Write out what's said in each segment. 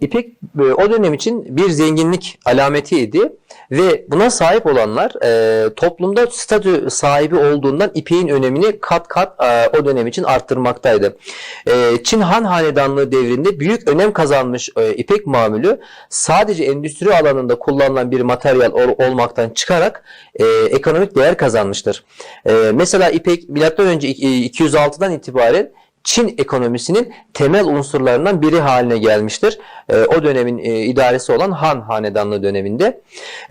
İpek e, o dönem için bir zenginlik alametiydi ve buna sahip olanlar e, toplumda statü sahibi olduğundan ipeğin önemini kat kat e, o dönem için arttırmaktaydı. Çin Han Hanedanlığı devrinde büyük önem kazanmış ipek mamülü sadece endüstri alanında kullanılan bir materyal ol- olmaktan çıkarak ekonomik değer kazanmıştır. Mesela ipek M.Ö. 206'dan itibaren Çin ekonomisinin temel unsurlarından biri haline gelmiştir. E, o dönemin e, idaresi olan Han Hanedanlığı döneminde.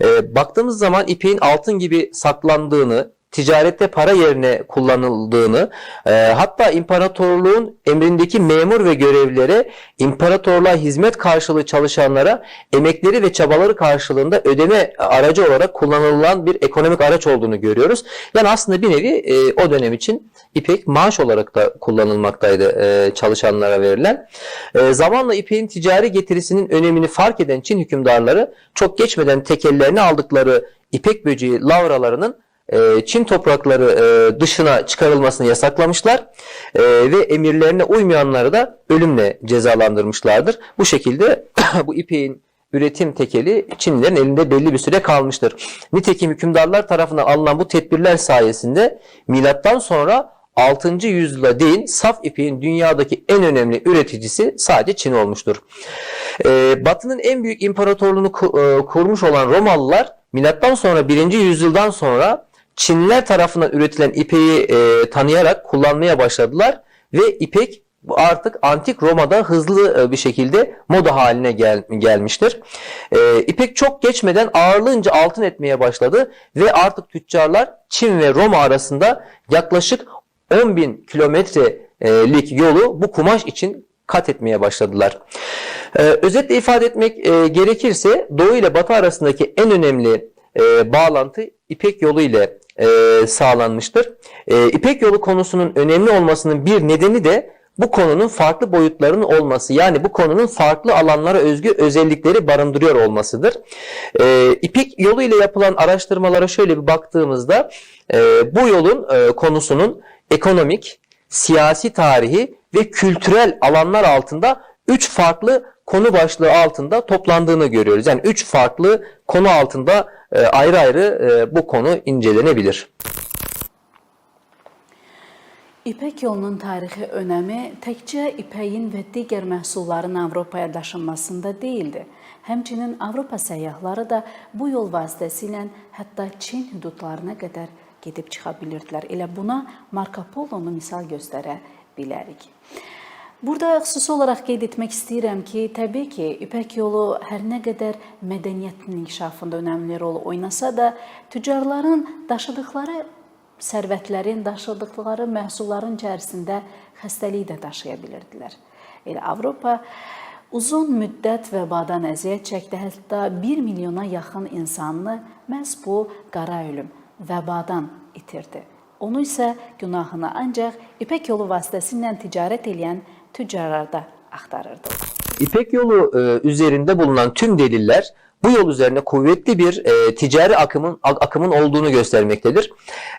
E, baktığımız zaman ipeğin altın gibi saklandığını, ticarette para yerine kullanıldığını, e, hatta imparatorluğun emrindeki memur ve görevlilere imparatorluğa hizmet karşılığı çalışanlara emekleri ve çabaları karşılığında ödeme aracı olarak kullanılan bir ekonomik araç olduğunu görüyoruz. Yani aslında bir nevi e, o dönem için ipek maaş olarak da kullanılmaktaydı e, çalışanlara verilen. E, zamanla ipeğin ticari getirisinin önemini fark eden Çin hükümdarları çok geçmeden tekellerini aldıkları ipek böceği lavralarının e, Çin toprakları e, dışına çıkarılmasını yasaklamışlar E, ve emirlerine uymayanları da ölümle cezalandırmışlardır. Bu şekilde bu ipeğin üretim tekeli Çinlilerin elinde belli bir süre kalmıştır. Nitekim hükümdarlar tarafından alınan bu tedbirler sayesinde milattan sonra 6. yüzyıla değin saf ipeğin dünyadaki en önemli üreticisi sadece Çin olmuştur. Ee, Batı'nın en büyük imparatorluğunu e, kurmuş olan Romalılar milattan sonra 1. yüzyıldan sonra Çinliler tarafından üretilen ipeği e, tanıyarak kullanmaya başladılar ve ipek artık antik Roma'da hızlı e, bir şekilde moda haline gel- gelmiştir. E, ipek çok geçmeden ağırlığınca altın etmeye başladı ve artık tüccarlar Çin ve Roma arasında yaklaşık 10 bin kilometrelik yolu bu kumaş için kat etmeye başladılar. Ee, özetle ifade etmek e, gerekirse Doğu ile Batı arasındaki en önemli e, bağlantı İpek yolu ile e, sağlanmıştır. E, İpek yolu konusunun önemli olmasının bir nedeni de bu konunun farklı boyutlarının olması yani bu konunun farklı alanlara özgü özellikleri barındırıyor olmasıdır. E, İpek yolu ile yapılan araştırmalara şöyle bir baktığımızda e, bu yolun e, konusunun ekonomik, siyasi tarihi ve kültürel alanlar altında üç farklı konu başlığı altında toplandığını görüyoruz. Yani üç farklı konu altında e, ayrı ayrı e, bu konu incelenebilir. İpək yolunun tarixi önəmi təkcə ipəyin və digər məhsulların Avropaya daşınmasında deyildi. Həmçinin Avropa səyyahları da bu yol vasitəsilə hətta Çin hüdudlarına qədər gedib çıxa bilirdilər. Elə buna Marco Polo-nu misal göstərə bilərik. Burada xüsusi olaraq qeyd etmək istəyirəm ki, təbii ki, İpək yolu hər nə qədər mədəniyyətin inkişafında önəmli rol oynasa da, tüccarların daşıdıkları sərvətlərin, daşıdıkları məhsulların içərisində xəstəlik də daşıya bilirdilər. Elə Avropa uzun müddət vəbadan əziyyət çəkdi, hətta 1 milyona yaxın insanını məhz bu qara ölüm, vəbadan itirdi. Onu isə günahını ancaq İpək yolu vasitəsilə ticarət edən tüccarlarda axtarırdı. İpek yolu e, üzerinde bulunan tüm deliller bu yol üzerine kuvvetli bir e, ticari akımın ak- akımın olduğunu göstermektedir.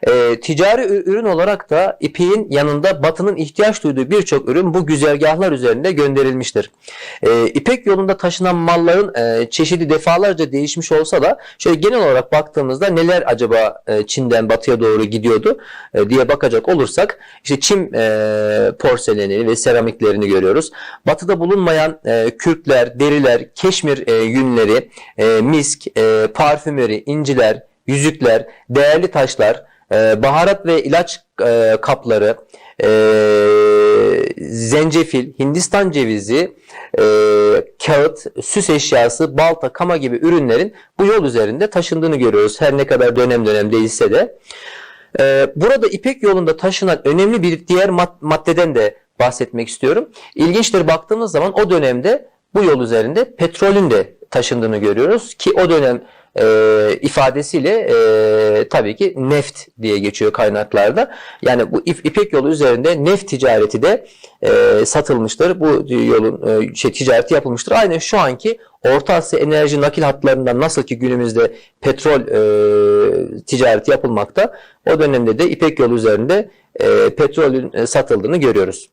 E, ticari ürün olarak da ipeğin yanında Batı'nın ihtiyaç duyduğu birçok ürün bu güzergahlar üzerinde gönderilmiştir. E, İpek yolunda taşınan malların e, çeşidi defalarca değişmiş olsa da şöyle genel olarak baktığımızda neler acaba e, Çin'den Batı'ya doğru gidiyordu e, diye bakacak olursak işte Çin e, porseleni ve seramiklerini görüyoruz. Batı'da bulunmayan e, kürkler, deriler, keşmir e, yünleri, e, misk, e, parfümeri, inciler, yüzükler, değerli taşlar, e, baharat ve ilaç e, kapları, e, zencefil, Hindistan cevizi, e, kağıt, süs eşyası, balta, kama gibi ürünlerin bu yol üzerinde taşındığını görüyoruz. Her ne kadar dönem dönem değişse de. Ee, Burada İpek yolunda taşınan önemli bir diğer mad- maddeden de bahsetmek istiyorum. İlginçtir baktığımız zaman o dönemde bu yol üzerinde petrolün de taşındığını görüyoruz ki o dönem e, ifadesiyle e, tabii ki neft diye geçiyor kaynaklarda. Yani bu İp- İpek yolu üzerinde neft ticareti de e, satılmıştır. Bu yolun e, şey ticareti yapılmıştır. Aynı şu anki Orta Asya enerji nakil hatlarından nasıl ki günümüzde petrol e, ticareti yapılmakta, o dönemde de İpek yolu üzerinde e, petrolün e, satıldığını görüyoruz.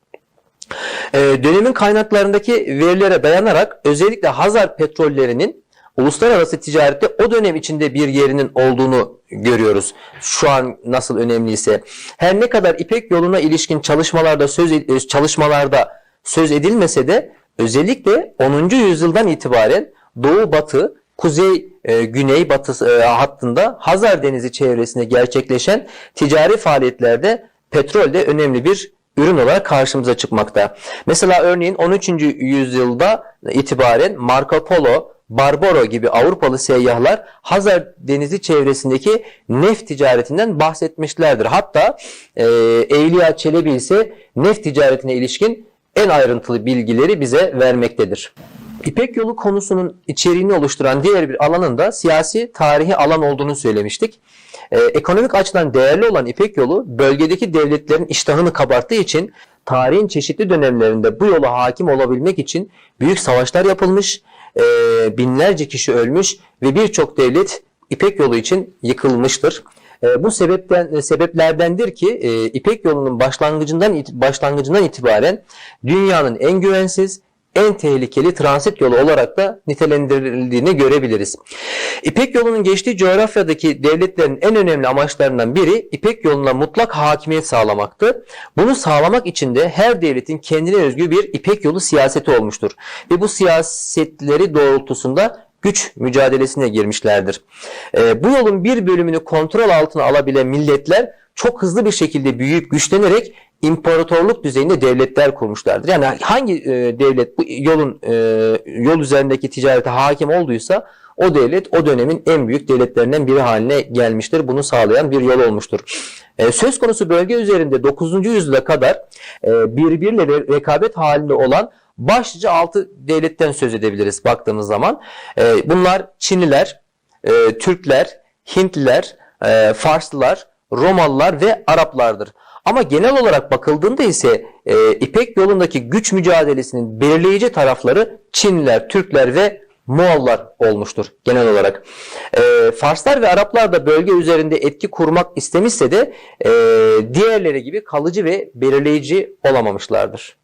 E, dönemin kaynaklarındaki verilere dayanarak özellikle Hazar petrollerinin uluslararası ticarette o dönem içinde bir yerinin olduğunu görüyoruz. Şu an nasıl önemliyse. Her ne kadar İpek yoluna ilişkin çalışmalarda söz e, çalışmalarda söz edilmese de özellikle 10. yüzyıldan itibaren Doğu Batı, Kuzey e, Güney Batı e, hattında Hazar Denizi çevresinde gerçekleşen ticari faaliyetlerde petrol de önemli bir ürün olarak karşımıza çıkmakta. Mesela örneğin 13. yüzyılda itibaren Marco Polo, Barbaro gibi Avrupalı seyyahlar Hazar Denizi çevresindeki neft ticaretinden bahsetmişlerdir. Hatta e, Evliya Çelebi ise neft ticaretine ilişkin en ayrıntılı bilgileri bize vermektedir. İpek yolu konusunun içeriğini oluşturan diğer bir alanın da siyasi tarihi alan olduğunu söylemiştik. Ee, ekonomik açıdan değerli olan İpek yolu bölgedeki devletlerin iştahını kabarttığı için tarihin çeşitli dönemlerinde bu yola hakim olabilmek için büyük savaşlar yapılmış, e, binlerce kişi ölmüş ve birçok devlet İpek yolu için yıkılmıştır. E, bu sebepten e, sebeplerdendir ki e, İpek yolunun başlangıcından başlangıcından itibaren dünyanın en güvensiz, en tehlikeli transit yolu olarak da nitelendirildiğini görebiliriz. İpek yolunun geçtiği coğrafyadaki devletlerin en önemli amaçlarından biri İpek yoluna mutlak hakimiyet sağlamaktı. Bunu sağlamak için de her devletin kendine özgü bir İpek yolu siyaseti olmuştur. Ve bu siyasetleri doğrultusunda güç mücadelesine girmişlerdir. Ee, bu yolun bir bölümünü kontrol altına alabilen milletler çok hızlı bir şekilde büyüyüp güçlenerek imparatorluk düzeyinde devletler kurmuşlardır. Yani hangi e, devlet bu yolun e, yol üzerindeki ticarete hakim olduysa o devlet o dönemin en büyük devletlerinden biri haline gelmiştir. Bunu sağlayan bir yol olmuştur. E, söz konusu bölge üzerinde 9. yüzyıla kadar e, birbiriyle re- rekabet halinde olan başlıca 6 devletten söz edebiliriz baktığımız zaman. E, bunlar Çinliler, e, Türkler, Hintliler, e, Farslılar, Romalılar ve Araplardır. Ama genel olarak bakıldığında ise e, İpek yolundaki güç mücadelesinin belirleyici tarafları Çinliler, Türkler ve Moğollar olmuştur genel olarak. E, Farslar ve Araplar da bölge üzerinde etki kurmak istemişse de e, diğerleri gibi kalıcı ve belirleyici olamamışlardır.